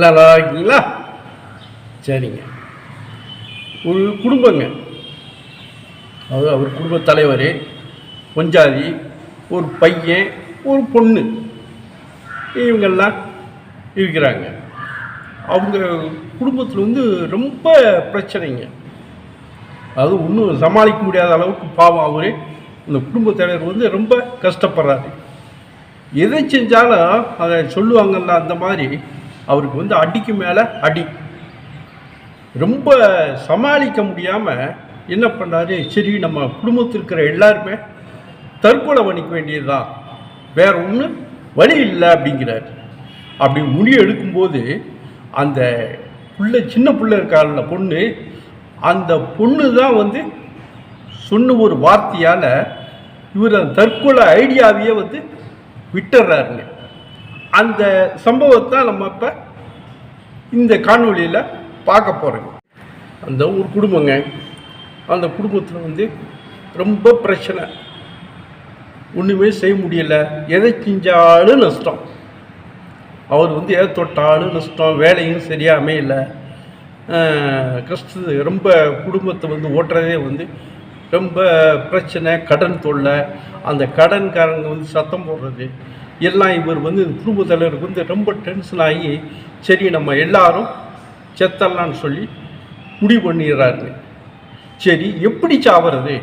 எல்லாம் நல்லா இருக்கீங்களா? சரிங்க. ஒரு குடும்பங்க. அதாவது அவர் குடும்ப தலைவர் கொஞ்சாதி ஒரு பையன் ஒரு பொண்ணு. இவங்கெல்லாம் இருக்கிறாங்க. அவங்க குடும்பத்தில் வந்து ரொம்ப பிரச்சனைங்க. அது ஒன்றும் சமாளிக்க முடியாத அளவுக்கு பாவம் அவர். இந்த குடும்ப தலைவர் வந்து ரொம்ப கஷ்டப்படுறாரு. எதை செஞ்சாலும் அதை சொல்லுவாங்கல்ல அந்த மாதிரி அவருக்கு வந்து அடிக்கு மேலே அடி. ரொம்ப சமாளிக்க முடியாமல் என்ன பண்ணாரு? சரி நம்ம குடும்பத்தில் இருக்கிற எல்லாருமே தற்கொலை பண்ணிக்க வேண்டியதுதான் வேற ஒன்றும் வழி இல்லை அப்படிங்கிறார். அப்படி முடி எடுக்கும்போது அந்த பிள்ளை சின்ன பிள்ளை இருக்கால பொண்ணு அந்த பொண்ணு தான் வந்து சொன்ன ஒரு வார்த்தையால் இவர் அந்த தற்கொலை ஐடியாவையே வந்து விட்டுறாருங்க. அந்த சம்பவத்தை நம்ம இப்போ இந்த காணொலியில் பார்க்க போகிறோங்க அந்த ஒரு குடும்பங்க அந்த குடும்பத்தில் வந்து ரொம்ப பிரச்சனை. ஒன்றுமே செய்ய முடியல. எதை செஞ்சாலும் நஷ்டம். அவர் வந்து எதை தொட்டாலும் நஷ்டம் வேலையும் சரியாக இல்லை ஆஹ் கஷ்ட ரொம்ப குடும்பத்தை வந்து ஓட்டுறதே வந்து ரொம்ப பிரச்சனை கடன் தொல்லை. அந்த கடன்காரங்க வந்து சத்தம் போடுறது. எல்லாம் இவர் வந்து குடும்ப தலைவருக்கு வந்து ரொம்ப டென்ஷன் ஆகி சரி நம்ம எல்லாரும் செத்தரலான்னு சொல்லி முடிவு பண்ணிடுறாருங்க சரி எப்படி சாவறது?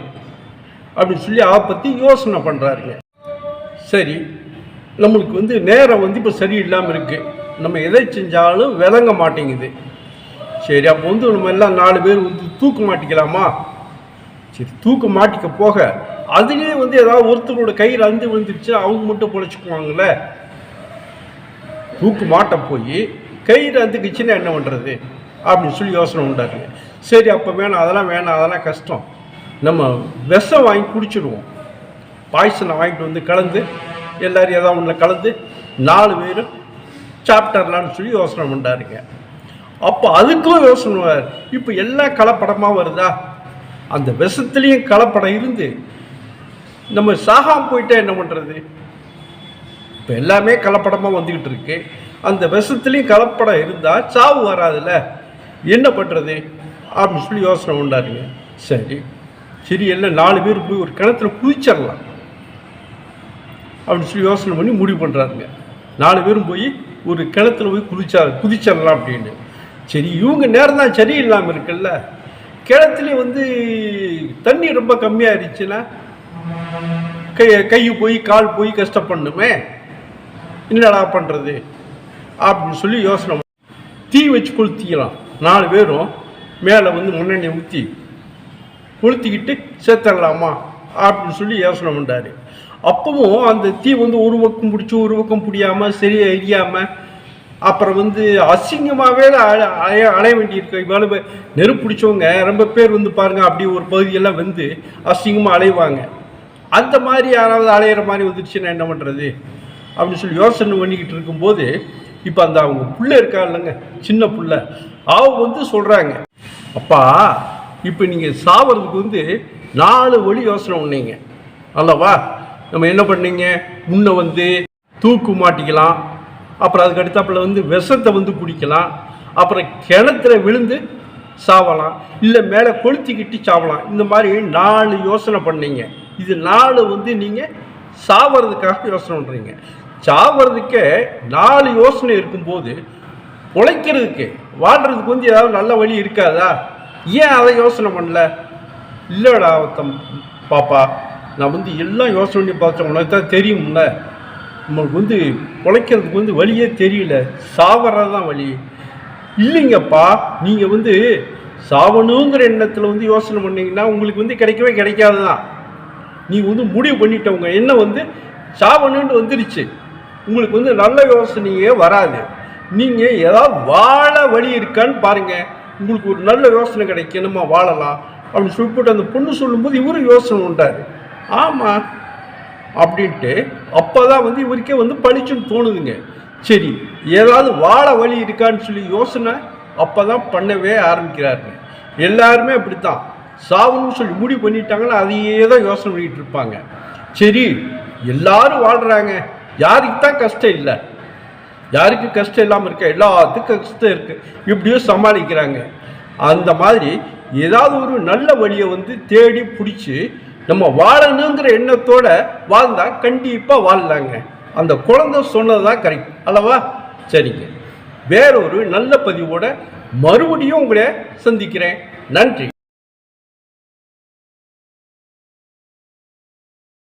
அப்படின்னு சொல்லி அதை பற்றி யோசனை பண்ணுறாருங்க சரி நம்மளுக்கு வந்து நேரம் வந்து இப்போ சரியில்லாமல் இருக்குது நம்ம எதை செஞ்சாலும் விளங்க மாட்டேங்குது. சரி அப்போ வந்து நம்ம எல்லாம் நாலு பேர் வந்து தூக்க மாட்டிக்கலாமா? சரி தூக்க மாட்டிக்க போக அதுலேயே வந்து ஏதாவது ஒருத்தரோட கையில் அந்து விழுந்துருச்சு அவங்க மட்டும் பொழைச்சிக்குவாங்களே தூக்கு மாட்ட போய் கயிறு அந்துக்குச்சுன்னா என்ன பண்ணுறது அப்படின்னு சொல்லி யோசனை உண்டாருங்க சரி அப்போ வேணாம் அதெல்லாம் வேணாம் அதெல்லாம் கஷ்டம். நம்ம விஷம் வாங்கி குடிச்சிடுவோம். பாய்சனை வாங்கிட்டு வந்து கலந்து எல்லாரும் ஏதாவது ஒன்றில் கலந்து நாலு பேரும் சாப்பிட்டர்லான்னு சொல்லி யோசனை பண்ணாருங்க அப்போ அதுக்கும் யோசனை இப்போ எல்லாம் கலப்படமாக வருதா? அந்த விஷத்துலேயும் கலப்படம் இருந்து நம்ம சாகாம போயிட்டா என்ன பண்ணுறது இப்போ எல்லாமே கலப்படமாக வந்துக்கிட்டு இருக்கு. அந்த விஷத்துலேயும் கலப்படம் இருந்தால் சாவு வராதுல்ல. என்ன பண்ணுறது அப்படின்னு சொல்லி யோசனை பண்ணாருங்க சரி. சரி எல்லாம் நாலு பேர் போய் ஒரு கிணத்துல குதிச்சிடலாம். அப்படின்னு சொல்லி யோசனை பண்ணி முடிவு பண்ணுறாருங்க நாலு பேரும் போய் ஒரு கிணத்துல போய் குதிச்சா குதிச்சிடலாம் அப்படின்னு. சரி இவங்க நேரம் தான் சரியில்லாமல் இருக்குல்ல. கிணத்துலேயும் வந்து தண்ணி ரொம்ப கம்மியாக இருந்துச்சுன்னா கை கை போய் கால் போய் கஷ்டப்படணுமே. என்னடா பண்ணுறது அப்படின்னு சொல்லி யோசனை தீ வச்சு கொளுத்திக்கலாம். நாலு பேரும் மேலே வந்து முன்னெண்ணெய் ஊற்றி கொளுத்திக்கிட்டு சேர்த்துடலாமா அப்படின்னு சொல்லி யோசனை பண்ணார் அப்பவும் அந்த தீ வந்து ஒரு பக்கம் பிடிச்சி ஒரு பக்கம் பிடியாமல் சரியாக எரியாமல் அப்புறம் வந்து அசிங்கமாகவே அலைய அலைய வேண்டியிருக்கு. இவ்வளவு நெருப்பு பிடிச்சவங்க ரொம்ப பேர் வந்து பாருங்கள் அப்படி ஒரு பகுதியெல்லாம் வந்து அசிங்கமாக அலைவாங்க. அந்த மாதிரி யாராவது அலையிற மாதிரி வந்துடுச்சுன்னா என்ன பண்ணுறது அப்படின்னு சொல்லி யோசனை பண்ணிக்கிட்டு இருக்கும்போது இப்போ அந்த அவங்க பிள்ளை இருக்கா இல்லைங்க? சின்ன பிள்ளை. அவங்க வந்து சொல்கிறாங்க அப்பா இப்போ நீங்கள் சாவறதுக்கு வந்து நாலு வழி யோசனை பண்ணீங்க. அல்லவா? நம்ம என்ன பண்ணீங்க? முன்ன வந்து தூக்கு மாட்டிக்கலாம். அப்புறம் அதுக்கு அடுத்தாப்புல வந்து விஷத்தை வந்து குடிக்கலாம். அப்புறம் கிணத்துல விழுந்து சாவலாம். இல்லை மேலே கொளுத்திக்கிட்டு சாவலாம். இந்த மாதிரி நாலு யோசனை பண்ணீங்க. இது நாலு வந்து நீங்கள் சாவறதுக்காக யோசனை பண்ணுறீங்க சாவறதுக்கே நாலு யோசனை இருக்கும்போது உழைக்கிறதுக்கு வாழ்கிறதுக்கு வந்து ஏதாவது நல்ல வழி இருக்காதா? ஏன் அதை யோசனை பண்ணல? இல்லைடா தம் பாப்பா நான் வந்து எல்லாம் யோசனை பண்ணி பார்த்தேன். உனக்கு தான் தெரியும்ல. நம்மளுக்கு வந்து உழைக்கிறதுக்கு வந்து வழியே தெரியல. சாவறது தான் வழி. இல்லைங்கப்பா நீங்கள் வந்து சாவணுங்கிற எண்ணத்தில் வந்து யோசனை பண்ணீங்கன்னா உங்களுக்கு வந்து கிடைக்கவே கிடைக்காது தான் நீ வந்து முடிவு பண்ணிட்டவங்க என்ன வந்து சாவணுன்ட்டு வந்துருச்சு. உங்களுக்கு வந்து நல்ல யோசனையே வராது. நீங்கள் ஏதாவது வாழ வழி இருக்கான்னு பாருங்கள் உங்களுக்கு ஒரு நல்ல யோசனை கிடைக்கும். நம்ம வாழலாம்? அப்படின்னு சொல்லிவிட்டு அந்த பொண்ணு சொல்லும்போது இவரும் யோசனை உண்டாரு. ஆமாம் அப்படின்ட்டு அப்போ தான் வந்து இவருக்கே வந்து பளிச்சுன்னு தோணுதுங்க. சரி ஏதாவது வாழ வழி இருக்கான்னு சொல்லி யோசனை அப்போ தான் பண்ணவே ஆரம்பிக்கிறாருங்க. எல்லாருமே அப்படித்தான். சாவுன்னு சொல்லி முடிவு பண்ணிட்டாங்கன்னா அதையே தான் யோசனை பண்ணிட்டு இருப்பாங்க. சரி எல்லாரும் வாழ்கிறாங்க யாருக்கு தான் கஷ்டம் இல்லை? யாருக்கு கஷ்டம் இல்லாமல் இருக்க? எல்லாத்துக்கும் கஷ்டம் இருக்குது இப்படியும் சமாளிக்கிறாங்க. அந்த மாதிரி ஏதாவது ஒரு நல்ல வழியை வந்து தேடி பிடிச்சி நம்ம வாழணுங்கிற எண்ணத்தோட வாழ்ந்தால் கண்டிப்பாக வாழலாங்க. அந்த குழந்தை சொன்னதுதான் கரெக்ட் அல்லவா? சரிங்க. வேறொரு நல்ல பதிவோட மறுபடியும் உங்களை சந்திக்கிறேன். நன்றி.